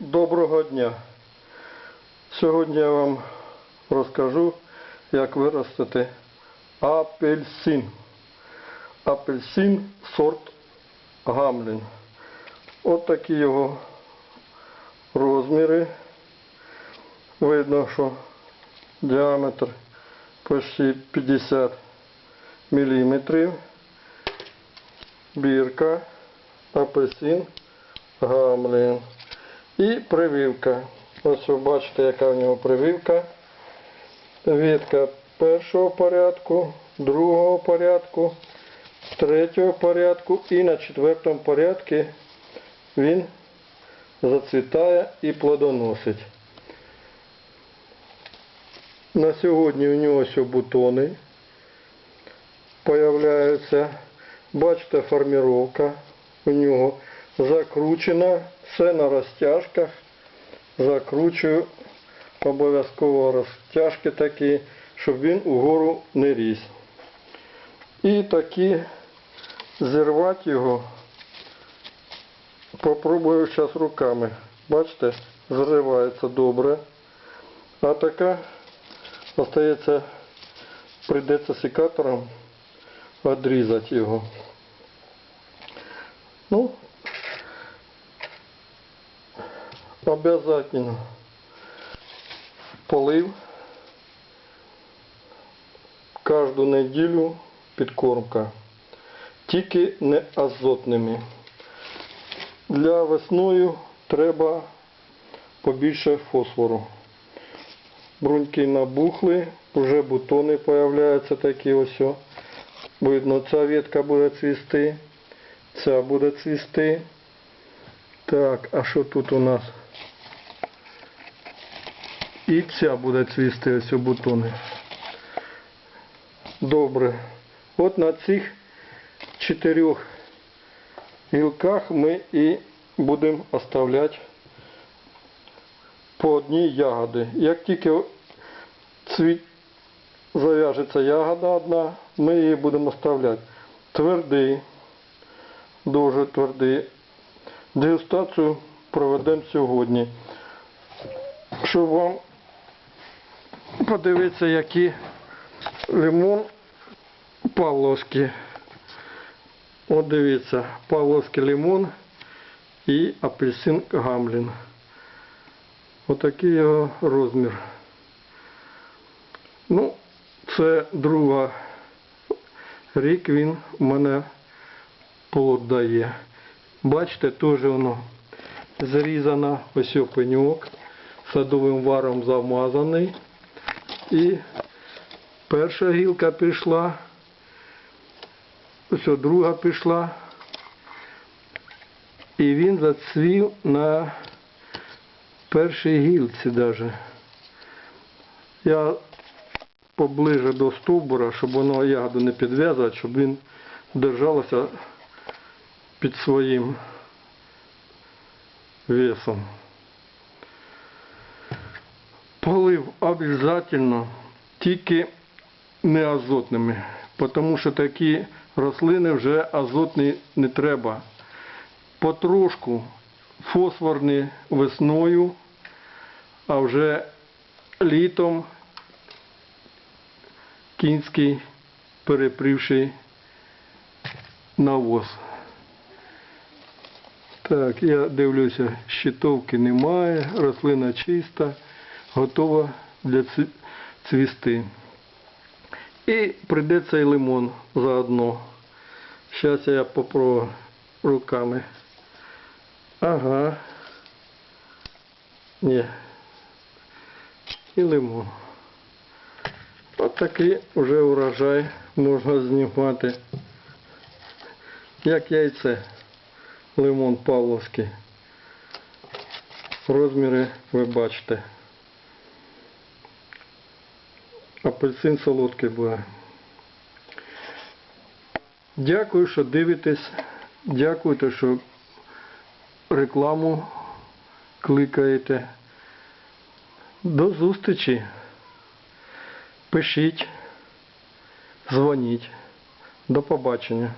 Доброго дня! Сьогодні я вам розкажу, як виростити апельсин. Апельсин сорт гамлін. От такі його розміри. Видно, що діаметр почти 50 мм. Бірка, апельсин, гамлін. І прививка. Ось ви бачите, яка в нього прививка. Ветка першого порядку, другого порядку, третього порядку і на четвертому порядку він зацвітає і плодоносить. На сьогодні у нього все бутони появляються. Бачите, форміровка у нього закручена, все на розтяжках. Закручую обов'язково розтяжки такі, щоб він угору не ріс. І такі зірвати його. Попробую зараз руками. Бачите, зривається добре. А така остається, прийдеться секатором відрізати його. Ну, обязательно полив кожну неділю підкормка. Тільки не азотними. Для весною треба побільше фосфору. Бруньки набухли, вже бутони появляються такі ось. Видно, ця ветка буде цвісти, ця буде цвісти. Так, а що тут у нас? І ця буде цвісти ось у бутони. Добре. От на цих чотирьох гілках ми і будемо оставляти по одній ягоди. Як тільки цвіт зав'яжеться ягода одна, ми її будемо оставляти. Твердий, дуже твердий. Дегустацію проведемо сьогодні. Щоб вам подивитися, які лимон Павловський. От дивіться, Павловський лимон і апельсин гамлін. Отакий його розмір. Ну, це друга рік він у мене плод дає. Бачите, теж воно зрізано ось пеньок, садовим варом замазаний. І перша гілка пішла, ось друга пішла. І він зацвів на першій гілці даже. Я поближе до стовбура, щоб воно ягоду не підв'язати, щоб він держалося під своїм весом. Полив обов'язково, тільки не азотними, тому що такі рослини вже азотні не треба. Потрошку фосфорні весною, а вже літом кінський перепривший навоз. Так, я дивлюся, щитовки немає, рослина чиста, готова для цвісти. І прийдеться і лимон заодно. Зараз я попробую руками. Ага. Ні. І лимон. От такий вже урожай можна знімати. Як яйце. Лимон Павловський. Розміри ви бачите. Апельсин солодкий буде. Дякую, що дивитесь. Дякуйте, що рекламу кликаєте. До зустрічі. Пишіть, дзвоніть. До побачення.